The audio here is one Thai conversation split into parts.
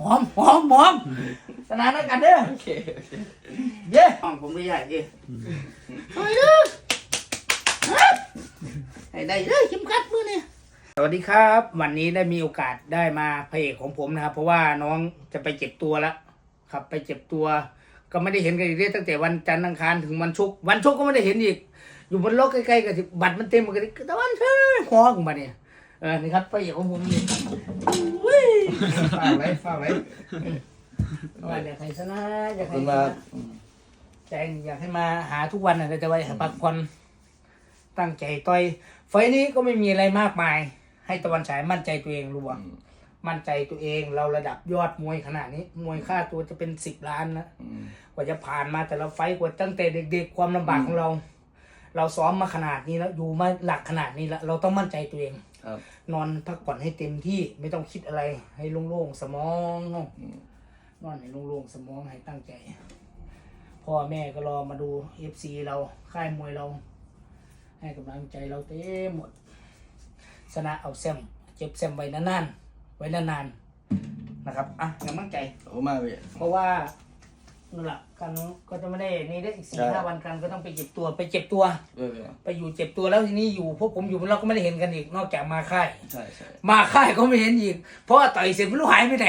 หอมหอมหอมสนานแล้วกันเด้อโอเคโอเคเย้ห้องผมไม่ใหญ่ดิเฮ้ยเด้อฮะให้ได้เด้อเข็มขัดมือนี่สวัสดีครับ วันนี้ได้มีโอกาสได้มาพระเอกของผมนะครับ เพราะว่าน้องจะไปเจ็บตัวแล้วครับ ไปเจ็บตัว ก็ไม่ได้เห็นกันอีกเลยตั้งแต่วันจันทร์อังคารถึงวันศุกร์วันศุกร์ก็ไม่ได้เห็นอีก อยู่บนโลกใกล้ๆกับบัตรมันเต็มกันแต่วันเช้าคอของมาเนี่ยเออนี่ครับพระเอกของผมนี่อุ้ย ฝากไว้ฝากไว้ว่าอยากให้ชนะอยากขอบให้คุณชมากนะใจอยากให้มาหาทุกวันนะแต่ว่าให้พักผ่อนตั้งใจต่อย ไฟล์นี้ก็ไม่มีอะไรมากมาย ให้ตะวันฉายมั่นใจตัวเองรู้ว่ามั่นใจตัวเองเราระดับยอดมวยขนาดนี้ มวยค่าตัวจะเป็นสิบล้านนะอืมกว่าจะผ่านมาแต่ละไฟต์กว่าตั้งแต่เด็กๆความลำบากของเรา เราซ้อมมาขนาดนี้แล้วอยู่มาหลักขนาดนี้แล้วเราต้องมั่นใจตัวเองครับ นอนพักผ่อนให้เต็มที่ไม่ต้องคิดอะไร ให้โล่งๆสมองอืมนอนให้โล่งๆสมองให้ตั้งใจพ่อแม่ก็รอมาดูเอฟซีเราค่ายมวยเรา ให้กำลังใจเราเต็มหมด ชนะเอาแซมเจ็บแซมไว้นานๆไว้นานๆนะครับอะกำลังใจขอบคุณมากพี่เพราะว่า นั่นแหละกันก็จะไม่ได้นี่ได้อีกสี่ใช่ห้าวันกันก็ต้องไปเจ็บตัวไปเจ็บตัวเรื่อยไปอยู่เจ็บตัวแล้วทีนี้อยู่พวกผมอยู่เราก็ไม่ได้เห็นกันอีกนอกจากมาค่ายๆใช่ใช่มาค่ายก็ไม่เห็นอีกเพราะว่าต่อยเสร็จไม่รู้หายไปไหน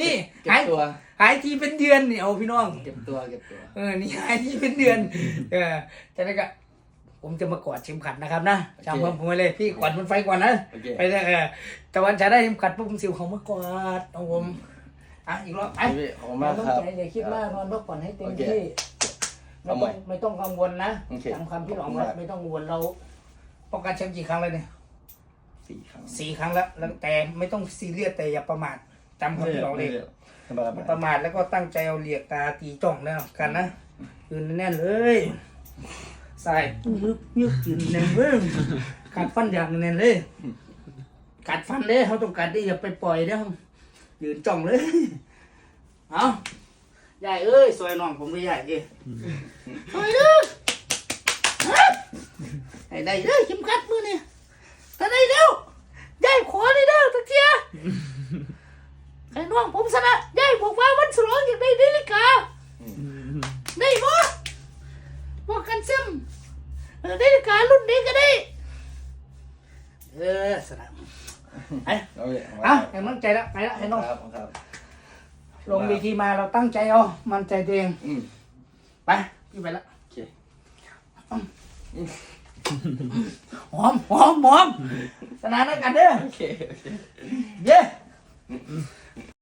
นี่เก็บหายตัวหายทีเป็นเดือนนี่เอาพี่น้องเก็บตัวเก็บตัวเออนี่หายทีเป็นเดือน เออแต่นั่นก็ผมจะมากอดเข็มขัดนะครับนะจำผมไว้เลยพี่กอดมันไฟก่อนนะโอเคไปเลยเออแต่วันจะได้เข็มขัดปุ๊บผมสิวเขามากอดเอาผม อะอีกรอบไปพี่ขอบคุณนอมานกต้องครับใจอย่าคิดมากนอนพักผ่อนให้เต็มโอเคที่ไม่เอาใหม่ต้องไม่ต้องกังวลนะโอเคจำคำพี่หลองขอบคุณไว้มาก ไม่ต้องกังวลเราป้องกันแชมป์กี่ครั้งแล้วเนี่ยสี่ครั้งสี่ครั้งแล้วแล้วแต่ไม่ต้องซีเรียสแต่อย่าประมาทจำคำพี่หลองเลย สบายอย่าประมาทแล้วก็ตั้งใจเอาเหลียกตาตีจ้องแล้วกันนะยืนแน่นเลยใส่ยึกยึกยืนแน่นเว้ยกัดฟันอย่างแน่นเลย กัดฟันเลยเขาต้องกัดดิอย่าไปปล่อยเด้อ ยืนจ้องเลย เอาใหญ่เอ้ยสวยน้องผมไม่ใหญ่ดิสวยเด้อฮะให้ได้เด้อเข็มขัดมือนี่ถ้าได้เด้วใหญ่ขอได้เด้อตะเกียใครน้องผมชนะใหญ่บอกว่าวันฉลองอยากได้นาฬิกาได้บ่บอกกันซิมเออนาฬิการุ่นนี้ก็ได้ เออสนาม ไอ้โอเคอะให้มั่นใจแล้วไปแล้วให้น้องครับครับลงเวทีมาเราตั้งใจเอามั่นใจตัวเองอืมไปพี่ไปแล้วโอเคหอมหอมหอมสนานแล้วกันเด้อโอเคโอเคเย้